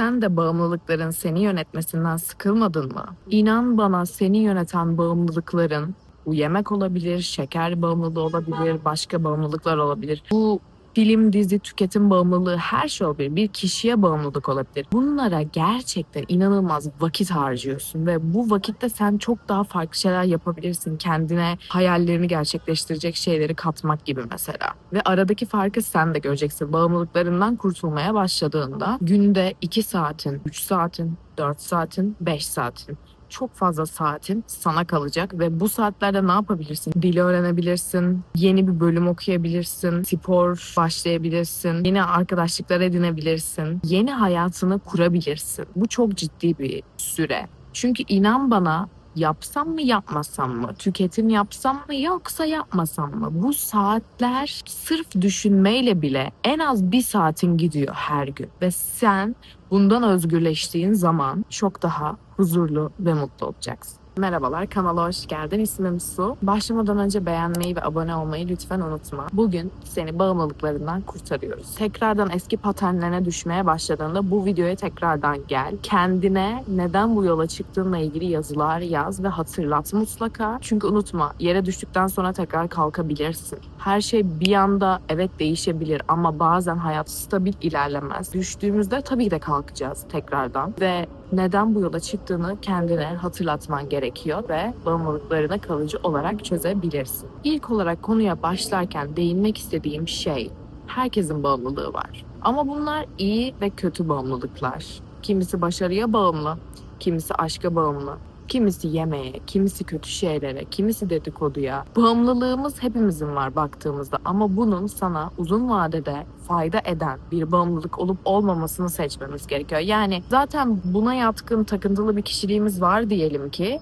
Sen de bağımlılıkların seni yönetmesinden sıkılmadın mı? İnan bana seni yöneten bağımlılıkların bu yemek olabilir, şeker bağımlılığı olabilir, başka bağımlılıklar olabilir. Bu film, dizi, tüketim bağımlılığı her şey olabilir. Bir kişiye bağımlılık olabilir. Bunlara gerçekten inanılmaz vakit harcıyorsun ve bu vakitte sen çok daha farklı şeyler yapabilirsin. Kendine hayallerini gerçekleştirecek şeyleri katmak gibi mesela. Ve aradaki farkı sen de göreceksin. Bağımlılıklarından kurtulmaya başladığında günde 2 saatin, 3 saatin, 4 saatin, 5 saatin çok fazla saatin sana kalacak ve bu saatlerde ne yapabilirsin? Dili öğrenebilirsin, yeni bir bölüm okuyabilirsin, spor başlayabilirsin, yeni arkadaşlıklar edinebilirsin, yeni hayatını kurabilirsin. Bu çok ciddi bir süre. Çünkü inan bana yapsam mı yapmasam mı? Tüketim yapsam mı yoksa yapmasam mı? Bu saatler sırf düşünmeyle bile en az bir saatin gidiyor her gün. Ve sen bundan özgürleştiğin zaman çok daha huzurlu ve mutlu olacaksın. Merhabalar, kanala hoş geldin. İsmim Su. Başlamadan önce beğenmeyi ve abone olmayı lütfen unutma. Bugün seni bağımlılıklarından kurtarıyoruz. Tekrardan eski paternlerine düşmeye başladığında bu videoya tekrardan gel. Kendine neden bu yola çıktığınla ilgili yazılar yaz ve hatırlat mutlaka. Çünkü unutma, yere düştükten sonra tekrar kalkabilirsin. Her şey bir anda evet değişebilir ama bazen hayat stabil ilerlemez. Düştüğümüzde tabii ki de kalkacağız tekrardan ve neden bu yola çıktığını kendine hatırlatman gerekiyor ve bağımlılıklarını kalıcı olarak çözebilirsin. İlk olarak konuya başlarken değinmek istediğim şey herkesin bağımlılığı var. Ama bunlar iyi ve kötü bağımlılıklar. Kimisi başarıya bağımlı, kimisi aşka bağımlı, kimisi yemeğe, kimisi kötü şeylere, kimisi dedikoduya. Bağımlılığımız hepimizin var baktığımızda ama bunun sana uzun vadede fayda eden bir bağımlılık olup olmamasını seçmemiz gerekiyor. Yani zaten buna yatkın takıntılı bir kişiliğimiz var diyelim ki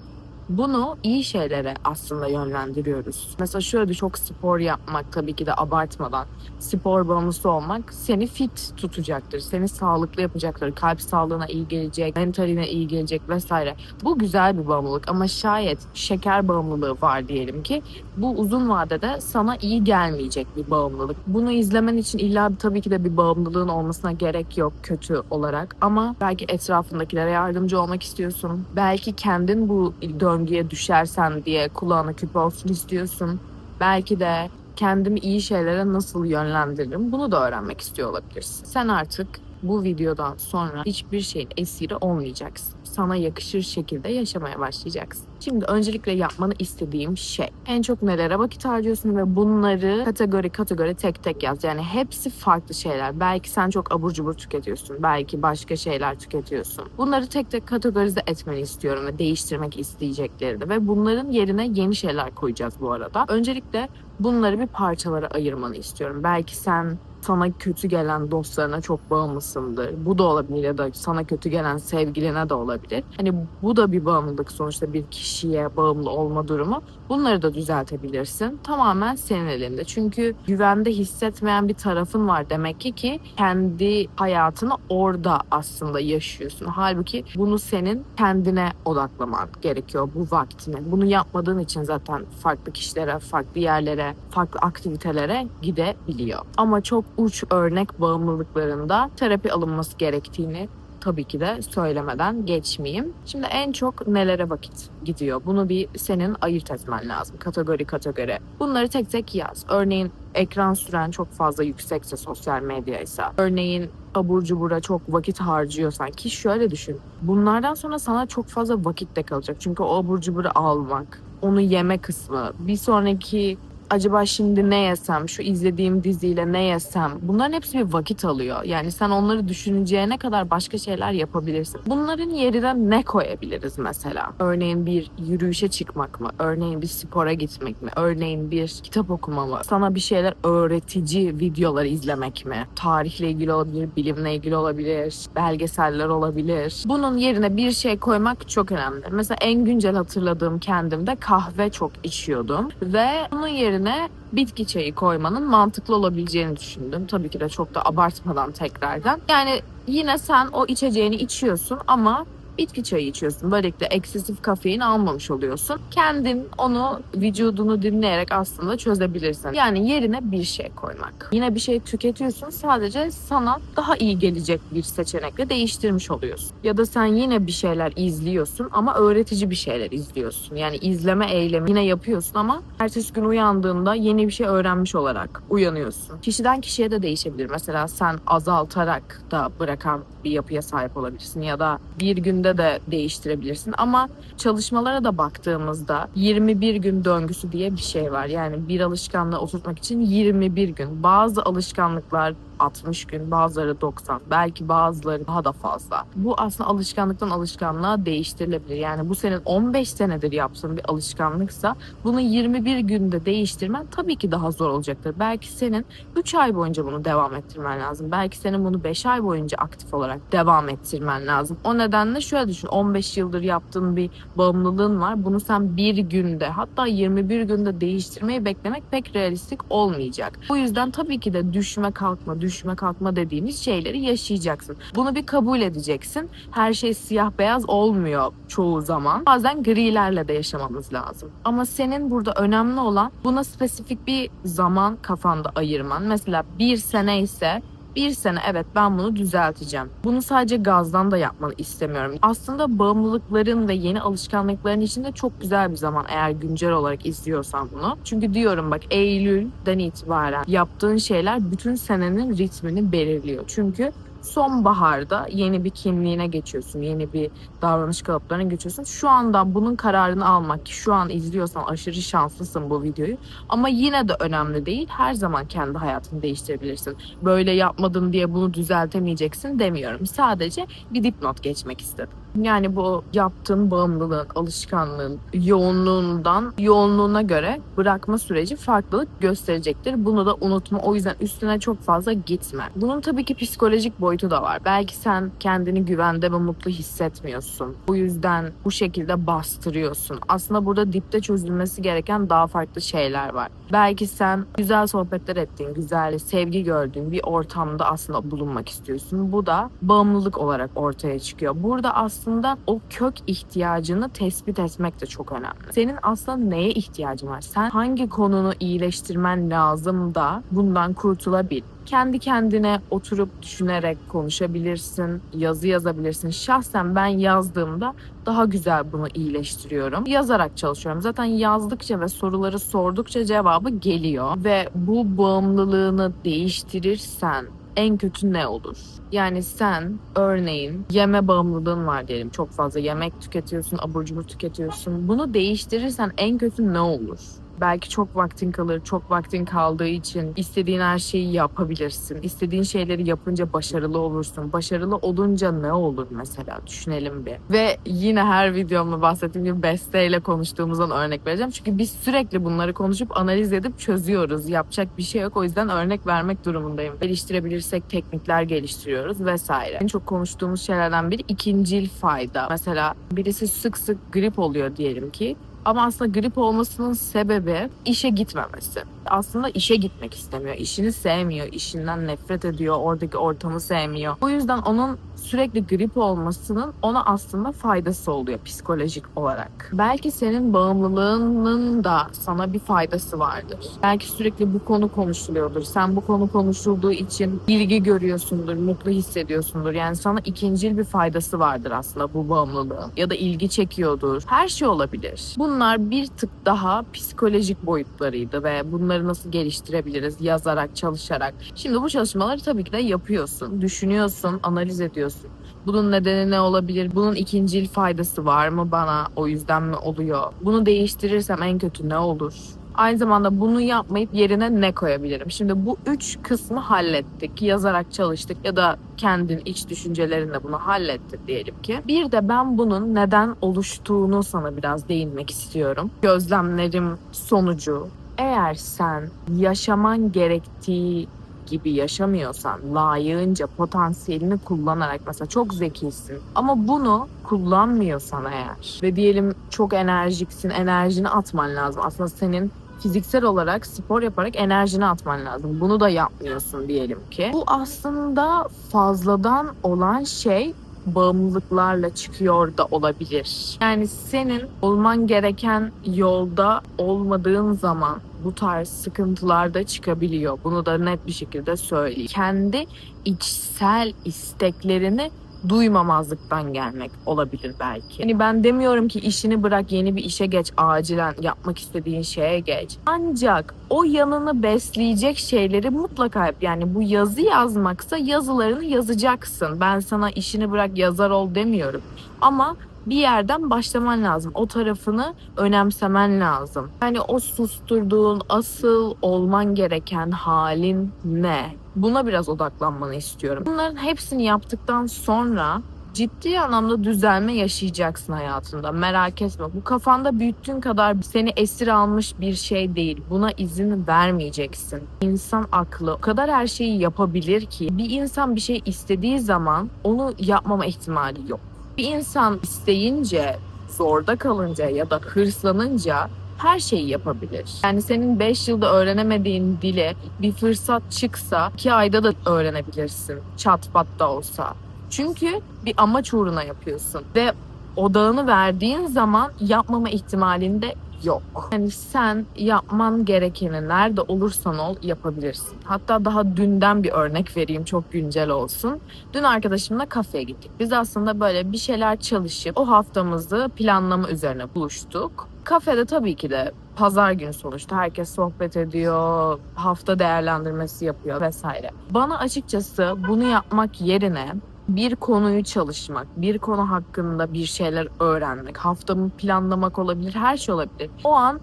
bunu iyi şeylere aslında yönlendiriyoruz. Mesela şöyle çok spor yapmak tabii ki de abartmadan spor bağımlısı olmak seni fit tutacaktır. Seni sağlıklı yapacaktır. Kalp sağlığına iyi gelecek, mentaline iyi gelecek vesaire. Bu güzel bir bağımlılık ama şayet şeker bağımlılığı var diyelim ki bu uzun vadede sana iyi gelmeyecek bir bağımlılık. Bunu izlemen için illa tabii ki de bir bağımlılığın olmasına gerek yok kötü olarak ama belki etrafındakilere yardımcı olmak istiyorsun. Belki kendin bu döngüye düşersen diye kulağına küpe olsun istiyorsun. Belki de kendimi iyi şeylere nasıl yönlendiririm bunu da öğrenmek istiyor olabilirsin. Sen artık bu videodan sonra hiçbir şeyin esiri olmayacaksın. Sana yakışır şekilde yaşamaya başlayacaksın. Şimdi öncelikle yapmanı istediğim şey en çok nelere vakit harcıyorsun ve bunları kategori kategori tek tek yaz. Yani hepsi farklı şeyler. Belki sen çok abur cubur tüketiyorsun. Belki başka şeyler tüketiyorsun. Bunları tek tek kategorize etmeni istiyorum ve değiştirmek isteyeceklerini ve bunların yerine yeni şeyler koyacağız bu arada. Öncelikle bunları bir parçalara ayırmanı istiyorum. Belki sen sana kötü gelen dostlarına çok bağımlısındır. Bu da olabilir ya da sana kötü gelen sevgiline de olabilir. Hani bu da bir bağımlılık sonuçta bir kişiye bağımlı olma durumu. Bunları da düzeltebilirsin. Tamamen senin elinde. Çünkü güvende hissetmeyen bir tarafın var demek ki ki kendi hayatını orada aslında yaşıyorsun. Halbuki bunu senin kendine odaklaman gerekiyor bu vaktini. Bunu yapmadığın için zaten farklı kişilere, farklı yerlere, farklı aktivitelere gidebiliyor. Ama çok uç örnek bağımlılıklarında terapi alınması gerektiğini tabii ki de söylemeden geçmeyeyim. Şimdi en çok nelere vakit gidiyor? Bunu bir senin ayırt etmen lazım. Kategori kategori. Bunları tek tek yaz. Örneğin ekran süren çok fazla yüksekse sosyal medyaysa. Örneğin abur cubura çok vakit harcıyorsan ki şöyle düşün. Bunlardan sonra sana çok fazla vakit de kalacak. Çünkü o abur cuburu almak, onu yeme kısmı, bir sonraki acaba şimdi ne yesem, şu izlediğim diziyle ne yesem bunların hepsi bir vakit alıyor. Yani sen onları düşüneceğine kadar başka şeyler yapabilirsin. Bunların yerine ne koyabiliriz mesela? Örneğin bir yürüyüşe çıkmak mı? Örneğin bir spora gitmek mi? Örneğin bir kitap okuma mı? Sana bir şeyler öğretici videolar izlemek mi? Tarihle ilgili olabilir, bilimle ilgili olabilir, belgeseller olabilir. Bunun yerine bir şey koymak çok önemli. Mesela en güncel hatırladığım kendimde kahve çok içiyordum ve bunun yerine yerine bitki çayı koymanın mantıklı olabileceğini düşündüm. Tabii ki de çok da abartmadan tekrardan. Yani yine sen o içeceğini içiyorsun ama bitki çayı içiyorsun. Böylelikle eksesif kafein almamış oluyorsun. Kendin onu vücudunu dinleyerek aslında çözebilirsin. Yani yerine bir şey koymak. Yine bir şey tüketiyorsun sadece sana daha iyi gelecek bir seçenekle değiştirmiş oluyorsun. Ya da sen yine bir şeyler izliyorsun ama öğretici bir şeyler izliyorsun. Yani izleme eylemi yine yapıyorsun ama ertesi gün uyandığında yeni bir şey öğrenmiş olarak uyanıyorsun. Kişiden kişiye de değişebilir. Mesela sen azaltarak da bırakan bir yapıya sahip olabilirsin ya da bir günde de değiştirebilirsin ama çalışmalara da baktığımızda 21 gün döngüsü diye bir şey var. Yani bir alışkanlığı oturtmak için 21 gün. Bazı alışkanlıklar 60 gün, bazıları 90, belki bazıları daha da fazla. Bu aslında alışkanlıktan alışkanlığa değiştirilebilir. Yani bu senin 15 senedir yaptığın bir alışkanlıksa bunu 21 günde değiştirmen tabii ki daha zor olacaktır. Belki senin 3 ay boyunca bunu devam ettirmen lazım. Belki senin bunu 5 ay boyunca aktif olarak devam ettirmen lazım. O nedenle şöyle düşün. 15 yıldır yaptığın bir bağımlılığın var. Bunu sen bir günde hatta 21 günde değiştirmeyi beklemek pek realistik olmayacak. Bu yüzden tabii ki de düşme kalkma, düşme kalkma dediğimiz şeyleri yaşayacaksın. Bunu bir kabul edeceksin. Her şey siyah beyaz olmuyor çoğu zaman. Bazen grilerle de yaşamamız lazım. Ama senin burada önemli olan buna spesifik bir zaman kafanda ayırman. Mesela bir sene ise bir sene evet ben bunu düzelteceğim. Bunu sadece gazdan da yapmanı istemiyorum. Aslında bağımlılıkların ve yeni alışkanlıkların içinde çok güzel bir zaman eğer güncel olarak izliyorsan bunu. Çünkü diyorum bak Eylül'den itibaren yaptığın şeyler bütün senenin ritmini belirliyor. Çünkü sonbaharda yeni bir kimliğine geçiyorsun. Yeni bir davranış kalıplarına geçiyorsun. Şu anda bunun kararını almak ki şu an izliyorsan aşırı şanslısın bu videoyu. Ama yine de önemli değil. Her zaman kendi hayatını değiştirebilirsin. Böyle yapmadın diye bunu düzeltemeyeceksin demiyorum. Sadece bir dipnot geçmek istedim. Yani bu yaptığın bağımlılığın, alışkanlığın yoğunluğundan yoğunluğuna göre bırakma süreci farklılık gösterecektir. Bunu da unutma. O yüzden üstüne çok fazla gitme. Bunun tabii ki psikolojik boyutu da var. Belki sen kendini güvende ve mutlu hissetmiyorsun. Bu yüzden bu şekilde bastırıyorsun. Aslında burada dipte çözülmesi gereken daha farklı şeyler var. Belki sen güzel sohbetler ettiğin, güzel sevgi gördüğün bir ortamda aslında bulunmak istiyorsun. Bu da bağımlılık olarak ortaya çıkıyor. Burada aslında o kök ihtiyacını tespit etmek de çok önemli. Senin aslında neye ihtiyacın var? Sen hangi konunu iyileştirmen lazım da bundan kurtulabil? kendi kendine oturup düşünerek konuşabilirsin, yazı yazabilirsin. Şahsen ben yazdığımda daha güzel bunu iyileştiriyorum. Yazarak çalışıyorum. Zaten yazdıkça ve soruları sordukça cevabı geliyor ve bu bağımlılığını değiştirirsen en kötü ne olur? Yani sen örneğin yeme bağımlılığın var diyelim. Çok fazla yemek tüketiyorsun, abur cubur tüketiyorsun. Bunu değiştirirsen en kötü ne olur? Belki çok vaktin kalır. Çok vaktin kaldığı için istediğin her şeyi yapabilirsin. İstediğin şeyleri yapınca başarılı olursun. Başarılı olunca ne olur mesela? Düşünelim bir. Ve yine her videomda bahsettiğim gibi besteyle konuştuğumuzdan örnek vereceğim. Çünkü biz sürekli bunları konuşup analiz edip çözüyoruz. Yapacak bir şey yok. O yüzden örnek vermek durumundayım. Geliştirebilirsek teknikler geliştiriyoruz vesaire. En çok konuştuğumuz şeylerden biri ikincil fayda. Mesela birisi sık sık grip oluyor diyelim ki. Ama aslında grip olmasının sebebi işe gitmemesi. Aslında işe gitmek istemiyor. İşini sevmiyor. işinden nefret ediyor. Oradaki ortamı sevmiyor. Bu yüzden onun sürekli grip olmasının ona aslında faydası oluyor psikolojik olarak. Belki senin bağımlılığının da sana bir faydası vardır. Belki sürekli bu konu konuşuluyordur. Sen bu konu konuşulduğu için ilgi görüyorsundur, mutlu hissediyorsundur. Yani sana ikincil bir faydası vardır aslında bu bağımlılığın. Ya da ilgi çekiyordur. Her şey olabilir. Bunlar bir tık daha psikolojik boyutlarıydı ve bunları nasıl geliştirebiliriz yazarak, çalışarak. Şimdi bu çalışmaları tabii ki de yapıyorsun, düşünüyorsun, analiz ediyorsun. Bunun nedeni ne olabilir? Bunun ikincil faydası var mı bana? O yüzden mi oluyor? Bunu değiştirirsem en kötü ne olur? Aynı zamanda bunu yapmayıp yerine ne koyabilirim? Şimdi bu üç kısmı hallettik. Yazarak çalıştık ya da kendin iç düşüncelerinle bunu hallettik diyelim ki. Bir de ben bunun neden oluştuğunu sana biraz değinmek istiyorum. Gözlemlerim sonucu eğer sen yaşaman gerektiği gibi yaşamıyorsan, layığınca potansiyelini kullanarak mesela çok zekisin ama bunu kullanmıyorsan eğer ve diyelim çok enerjiksin, enerjini atman lazım. Aslında senin fiziksel olarak spor yaparak enerjini atman lazım. Bunu da yapmıyorsun diyelim ki. Bu aslında fazladan olan şey bağımlılıklarla çıkıyor da olabilir. Yani senin olman gereken yolda olmadığın zaman bu tarz sıkıntılar da çıkabiliyor. Bunu da net bir şekilde söyleyeyim. Kendi içsel isteklerini duymamazlıktan gelmek olabilir belki. Hani ben demiyorum ki işini bırak yeni bir işe geç acilen yapmak istediğin şeye geç. Ancak o yanını besleyecek şeyleri mutlaka yap. Yani bu yazı yazmaksa yazılarını yazacaksın. Ben sana işini bırak yazar ol demiyorum. Ama bir yerden başlaman lazım. O tarafını önemsemen lazım. Yani o susturduğun asıl olman gereken halin ne? Buna biraz odaklanmanı istiyorum. Bunların hepsini yaptıktan sonra ciddi anlamda düzelme yaşayacaksın hayatında. Merak etme. Bu kafanda büyüttüğün kadar seni esir almış bir şey değil. Buna izin vermeyeceksin. İnsan aklı o kadar her şeyi yapabilir ki bir insan bir şey istediği zaman onu yapmama ihtimali yok. Bir insan isteyince, zorda kalınca ya da hırslanınca her şeyi yapabilir. Yani senin 5 yılda öğrenemediğin dile bir fırsat çıksa 2 ayda da öğrenebilirsin. Çat pat da olsa. Çünkü bir amaç uğruna yapıyorsun. Ve odağını verdiğin zaman yapmama ihtimalinde yok. Yani sen yapman gerekeni nerede olursan ol yapabilirsin. Hatta daha dünden bir örnek vereyim çok güncel olsun. Dün arkadaşımla kafeye gittik. Biz aslında böyle bir şeyler çalışıp o haftamızı planlama üzerine buluştuk. Kafede tabii ki de pazar günü sonuçta herkes sohbet ediyor, hafta değerlendirmesi yapıyor vesaire. Bana açıkçası bunu yapmak yerine bir konuyu çalışmak, bir konu hakkında bir şeyler öğrenmek, haftamı planlamak olabilir, her şey olabilir. O an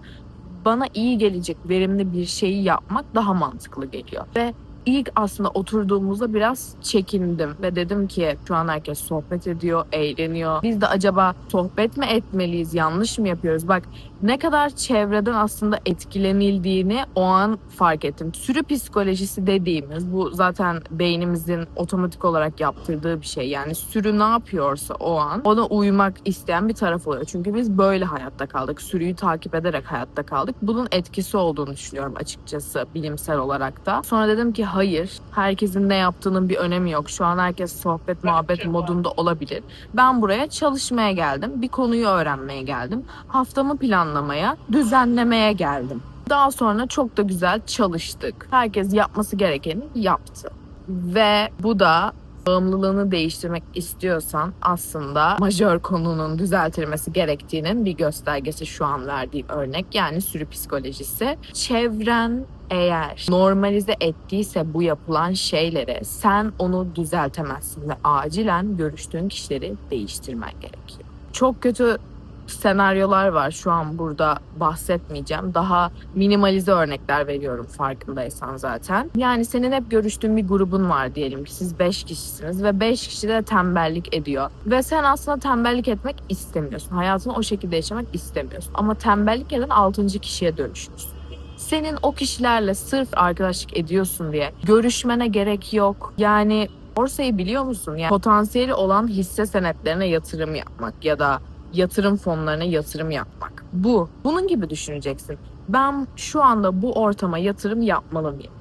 bana iyi gelecek, verimli bir şeyi yapmak daha mantıklı geliyor. Ve ilk aslında oturduğumuzda biraz çekindim ve dedim ki şu an herkes sohbet ediyor, eğleniyor. Biz de acaba sohbet mi etmeliyiz, yanlış mı yapıyoruz? Bak ne kadar çevreden aslında etkilenildiğini o an fark ettim. Sürü psikolojisi dediğimiz bu zaten beynimizin otomatik olarak yaptırdığı bir şey. Yani sürü ne yapıyorsa o an ona uymak isteyen bir taraf oluyor. Çünkü biz böyle hayatta kaldık. Sürüyü takip ederek hayatta kaldık. Bunun etkisi olduğunu düşünüyorum açıkçası bilimsel olarak da. Sonra dedim ki hayır. Herkesin ne yaptığının bir önemi yok. Şu an herkes sohbet muhabbet modunda olabilir. Ben buraya çalışmaya geldim. Bir konuyu öğrenmeye geldim. Haftamı planlamaya, düzenlemeye geldim. Daha sonra çok da güzel çalıştık. Herkes yapması gerekeni yaptı. Ve bu da bağımlılığını değiştirmek istiyorsan aslında majör konunun düzeltilmesi gerektiğinin bir göstergesi şu an verdiğim örnek yani sürü psikolojisi. Çevren eğer normalize ettiyse bu yapılan şeyleri sen onu düzeltemezsin ve acilen görüştüğün kişileri değiştirmen gerekiyor. Çok kötü senaryolar var şu an burada bahsetmeyeceğim. Daha minimalize örnekler veriyorum farkındaysan zaten. Yani senin hep görüştüğün bir grubun var diyelim ki siz 5 kişisiniz ve 5 kişi de tembellik ediyor. Ve sen aslında tembellik etmek istemiyorsun. Hayatını o şekilde yaşamak istemiyorsun. Ama tembellik eden 6. kişiye dönüşürsün. Senin o kişilerle sırf arkadaşlık ediyorsun diye görüşmene gerek yok. Yani borsayı biliyor musun? Yani potansiyeli olan hisse senetlerine yatırım yapmak ya da yatırım fonlarına yatırım yapmak. Bu. Bunun gibi düşüneceksin. Ben şu anda bu ortama yatırım yapmalı mıyım?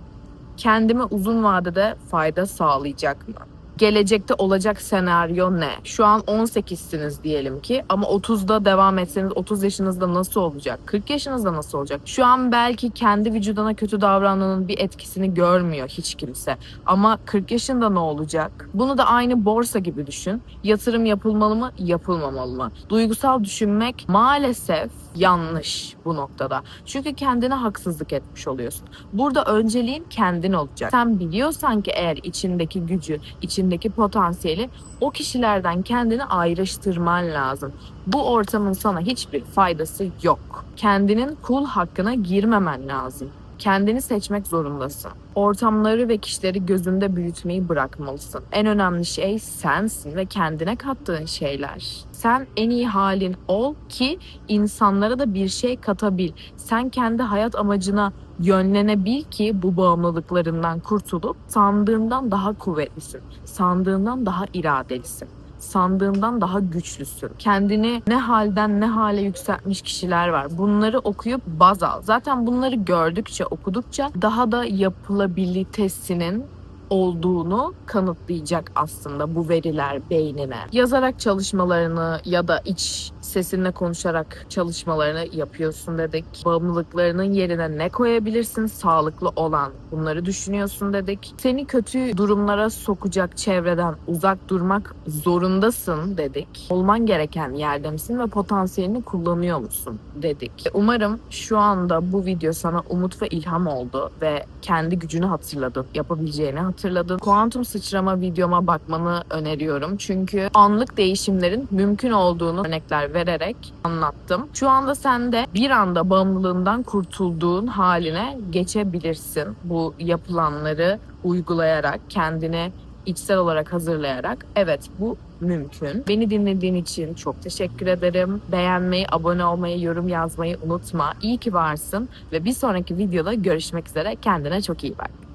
Kendime uzun vadede fayda sağlayacak mı? Gelecekte olacak senaryo ne? Şu an 18'siniz diyelim ki ama 30'da devam etseniz 30 yaşınızda nasıl olacak? 40 yaşınızda nasıl olacak? Şu an belki kendi vücuduna kötü davranmanın bir etkisini görmüyor hiç kimse. Ama 40 yaşında ne olacak? Bunu da aynı borsa gibi düşün. Yatırım yapılmalı mı, yapılmamalı mı? Duygusal düşünmek maalesef yanlış bu noktada. Çünkü kendine haksızlık etmiş oluyorsun. Burada önceliğin kendin olacak. Sen biliyorsan ki eğer içindeki gücü, içindeki potansiyeli o kişilerden kendini ayrıştırman lazım. Bu ortamın sana hiçbir faydası yok. Kendinin kul hakkına girmemen lazım. Kendini seçmek zorundasın. Ortamları ve kişileri gözünde büyütmeyi bırakmalısın. En önemli şey sensin ve kendine kattığın şeyler. Sen en iyi halin ol ki insanlara da bir şey katabil. Sen kendi hayat amacına yönlenebil ki bu bağımlılıklarından kurtulup sandığından daha kuvvetlisin. Sandığından daha iradelisin sandığından daha güçlüsün. Kendini ne halden ne hale yükseltmiş kişiler var. Bunları okuyup baz al. Zaten bunları gördükçe, okudukça daha da yapılabilitesinin olduğunu kanıtlayacak aslında bu veriler beynine. Yazarak çalışmalarını ya da iç sesinle konuşarak çalışmalarını yapıyorsun dedik. Bağımlılıklarının yerine ne koyabilirsin? Sağlıklı olan bunları düşünüyorsun dedik. Seni kötü durumlara sokacak çevreden uzak durmak zorundasın dedik. Olman gereken yerde misin ve potansiyelini kullanıyor musun dedik. Umarım şu anda bu video sana umut ve ilham oldu ve kendi gücünü hatırladın, yapabileceğini hatırladın. Kuantum sıçrama videoma bakmanı öneriyorum. Çünkü anlık değişimlerin mümkün olduğunu örnekler vererek anlattım. Şu anda sen de bir anda bağımlılığından kurtulduğun haline geçebilirsin. Bu yapılanları uygulayarak, kendini içsel olarak hazırlayarak. Evet bu mümkün. Beni dinlediğin için çok teşekkür ederim. Beğenmeyi, abone olmayı, yorum yazmayı unutma. İyi ki varsın ve bir sonraki videoda görüşmek üzere. Kendine çok iyi bak.